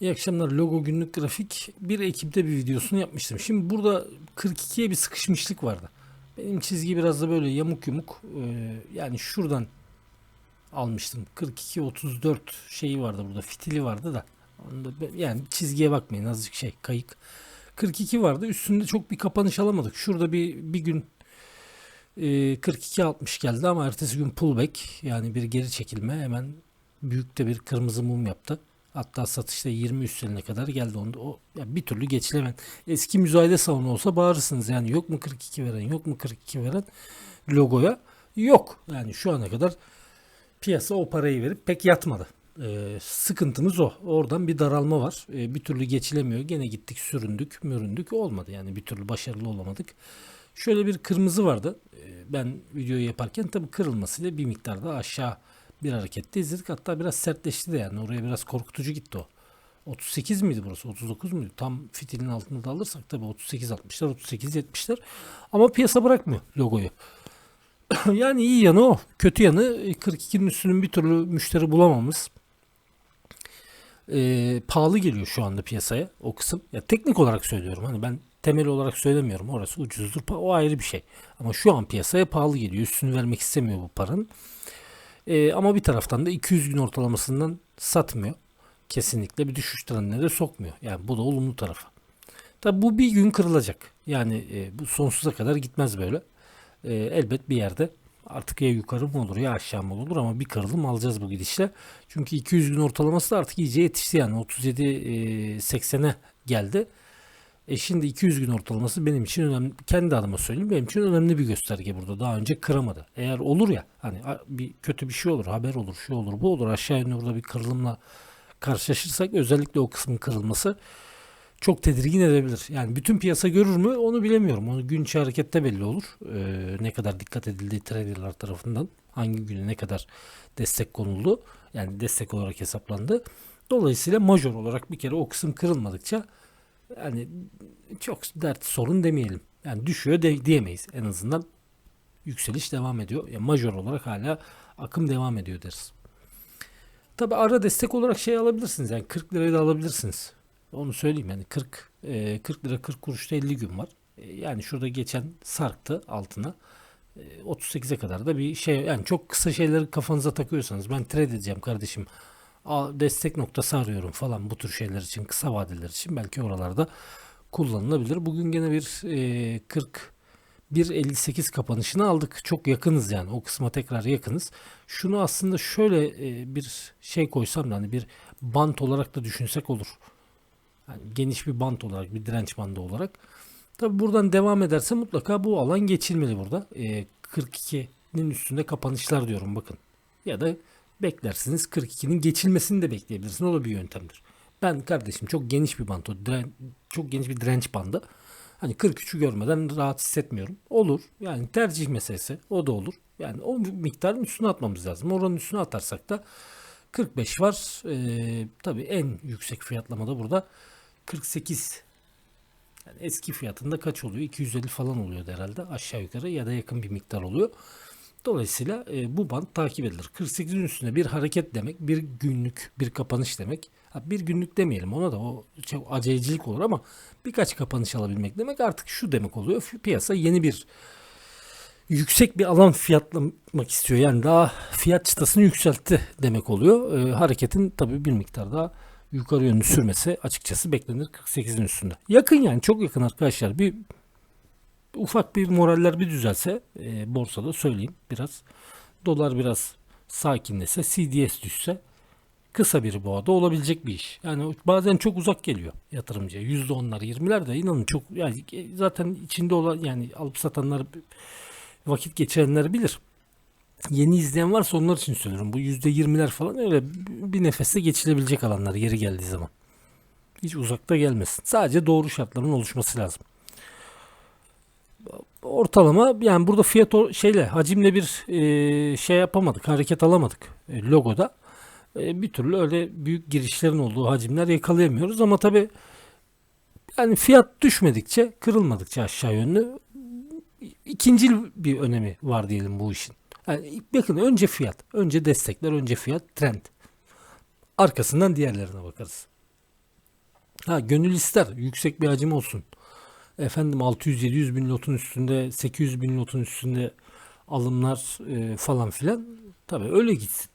İyi akşamlar. Logo günlük grafik bir Ekim'de bir videosunu yapmıştım. Şimdi burada 42'ye bir sıkışmışlık vardı. Benim çizgi biraz da böyle yamuk yumuk. Ee, yani şuradan almıştım. 42 34 şeyi vardı burada. Fitili vardı da. Onda yani çizgiye bakmayın azıcık şey kayık. 42 vardı. Üstünde çok bir kapanış alamadık. Şurada bir bir gün e, 42 60 geldi ama ertesi gün pullback yani bir geri çekilme hemen büyük de bir kırmızı mum yaptı. Hatta satışta 20 üstlerine kadar geldi. Onda o ya bir türlü geçilemem. Eski müzayede salonu olsa bağırırsınız yani yok mu 42 veren yok mu 42 veren logoya yok. Yani şu ana kadar piyasa o parayı verip pek yatmadı. Ee, sıkıntımız o. Oradan bir daralma var. Ee, bir türlü geçilemiyor. Gene gittik süründük müründük olmadı. Yani bir türlü başarılı olamadık. Şöyle bir kırmızı vardı. Ee, ben videoyu yaparken tabii kırılmasıyla bir miktar daha aşağı bir harekette izledik. Hatta biraz sertleşti de yani. Oraya biraz korkutucu gitti o. 38 miydi burası? 39 muydu? Tam fitilin altında da alırsak tabii 38 60'lar, 38 70'ler. Ama piyasa bırakmıyor logoyu. yani iyi yanı o. Kötü yanı 42'nin üstünün bir türlü müşteri bulamamız. Ee, pahalı geliyor şu anda piyasaya o kısım. Ya teknik olarak söylüyorum. Hani ben temel olarak söylemiyorum. Orası ucuzdur. O ayrı bir şey. Ama şu an piyasaya pahalı geliyor. Üstünü vermek istemiyor bu paranın. Ee, ama bir taraftan da 200 gün ortalamasından satmıyor. Kesinlikle bir düşüş trendine de sokmuyor. Yani bu da olumlu tarafı. Tabi bu bir gün kırılacak. Yani e, bu sonsuza kadar gitmez böyle. E, elbet bir yerde artık ya yukarı mı olur ya aşağı mı olur ama bir kırılım alacağız bu gidişle. Çünkü 200 gün ortalaması da artık iyice yetişti yani 37 e, 80'e geldi. E şimdi 200 gün ortalaması benim için önemli. Kendi adıma söyleyeyim benim için önemli bir gösterge burada. Daha önce kıramadı. Eğer olur ya hani bir kötü bir şey olur, haber olur, şu olur, bu olur. Aşağı yönlü burada bir kırılımla karşılaşırsak özellikle o kısmın kırılması çok tedirgin edebilir. Yani bütün piyasa görür mü onu bilemiyorum. Onu gün içi harekette belli olur. Ee, ne kadar dikkat edildiği traderlar tarafından hangi güne ne kadar destek konuldu. Yani destek olarak hesaplandı. Dolayısıyla major olarak bir kere o kısım kırılmadıkça yani çok dert sorun demeyelim. Yani düşüyor de, diyemeyiz en azından. Yükseliş devam ediyor. Yani major olarak hala akım devam ediyor deriz. Tabi ara destek olarak şey alabilirsiniz. Yani 40 liraya da alabilirsiniz. Onu söyleyeyim yani 40 e, 40 lira 40 kuruşta 50 gün var. E, yani şurada geçen sarktı altına. E, 38'e kadar da bir şey yani çok kısa şeyleri kafanıza takıyorsanız ben trade edeceğim kardeşim. Destek noktası arıyorum falan bu tür şeyler için kısa vadeler için belki oralarda kullanılabilir. Bugün gene bir e, 40 1.58 kapanışını aldık. Çok yakınız yani. O kısma tekrar yakınız. Şunu aslında şöyle e, bir şey koysam da hani bir bant olarak da düşünsek olur. Yani geniş bir bant olarak, bir direnç bandı olarak. Tabi buradan devam ederse mutlaka bu alan geçilmeli burada. E, 42'nin üstünde kapanışlar diyorum bakın. Ya da beklersiniz 42'nin geçilmesini de bekleyebilirsiniz. O da bir yöntemdir. Ben kardeşim çok geniş bir bant o. diren- çok geniş bir direnç bandı. Hani 43'ü görmeden rahat hissetmiyorum. Olur. Yani tercih meselesi. O da olur. Yani o miktarın üstüne atmamız lazım. Oranın üstüne atarsak da 45 var. Ee, tabii en yüksek fiyatlamada burada 48. Yani eski fiyatında kaç oluyor? 250 falan oluyor herhalde. Aşağı yukarı ya da yakın bir miktar oluyor. Dolayısıyla e, bu band takip edilir. 48'in üstünde bir hareket demek, bir günlük bir kapanış demek. Ha, bir günlük demeyelim ona da o çok acelecilik olur ama birkaç kapanış alabilmek demek artık şu demek oluyor. Piyasa yeni bir yüksek bir alan fiyatlamak istiyor. Yani daha fiyat çıtasını yükseltti demek oluyor. E, hareketin tabii bir miktar daha yukarı yönlü sürmesi açıkçası beklenir 48'in üstünde. Yakın yani çok yakın arkadaşlar. Bir ufak bir moraller bir düzelse e, borsada söyleyeyim biraz. Dolar biraz sakinlese, CDS düşse kısa bir boğada olabilecek bir iş. Yani bazen çok uzak geliyor yatırımcıya. %10'lar, 20'ler de inanın çok yani e, zaten içinde olan yani alıp satanlar vakit geçirenler bilir. Yeni izleyen varsa onlar için söylüyorum. Bu %20'ler falan öyle bir nefeste geçilebilecek alanlar yeri geldiği zaman. Hiç uzakta gelmesin. Sadece doğru şartların oluşması lazım ortalama yani burada fiyat şeyle hacimle bir e, şey yapamadık hareket alamadık e, logoda E, bir türlü öyle büyük girişlerin olduğu hacimler yakalayamıyoruz ama tabi yani fiyat düşmedikçe kırılmadıkça aşağı yönlü ikincil bir önemi var diyelim bu işin. Yani bakın önce fiyat, önce destekler, önce fiyat, trend. Arkasından diğerlerine bakarız. Ha gönül ister yüksek bir hacim olsun. Efendim 600-700 bin lotun üstünde 800 bin lotun üstünde alımlar e, falan filan. Tabii öyle gitsin.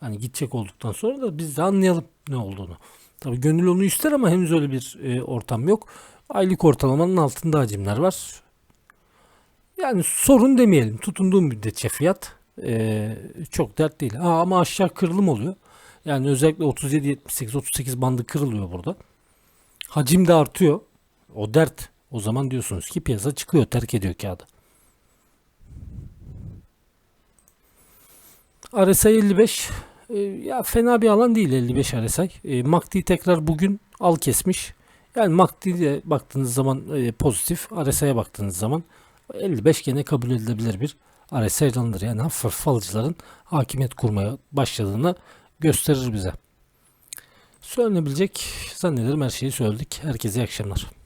Hani gidecek olduktan sonra da biz de anlayalım ne olduğunu. Tabii gönül onu ister ama henüz öyle bir e, ortam yok. Aylık ortalamanın altında hacimler var. Yani sorun demeyelim. Tutunduğum müddetçe fiyat e, çok dert değil. Ha, ama aşağı kırılım oluyor. Yani özellikle 37-78-38 bandı kırılıyor burada. Hacim de artıyor. O dert. O zaman diyorsunuz ki piyasa çıkıyor, terk ediyor kağıdı. RSI 55 e, ya fena bir alan değil 55 RSI. E, MACD tekrar bugün al kesmiş. Yani MACD'ye baktığınız zaman e, pozitif, RSI'ye baktığınız zaman 55 gene kabul edilebilir bir RSI alanıdır. Yani hafif falcıların hakimiyet kurmaya başladığını gösterir bize. Söylenebilecek zannederim her şeyi söyledik. Herkese iyi akşamlar.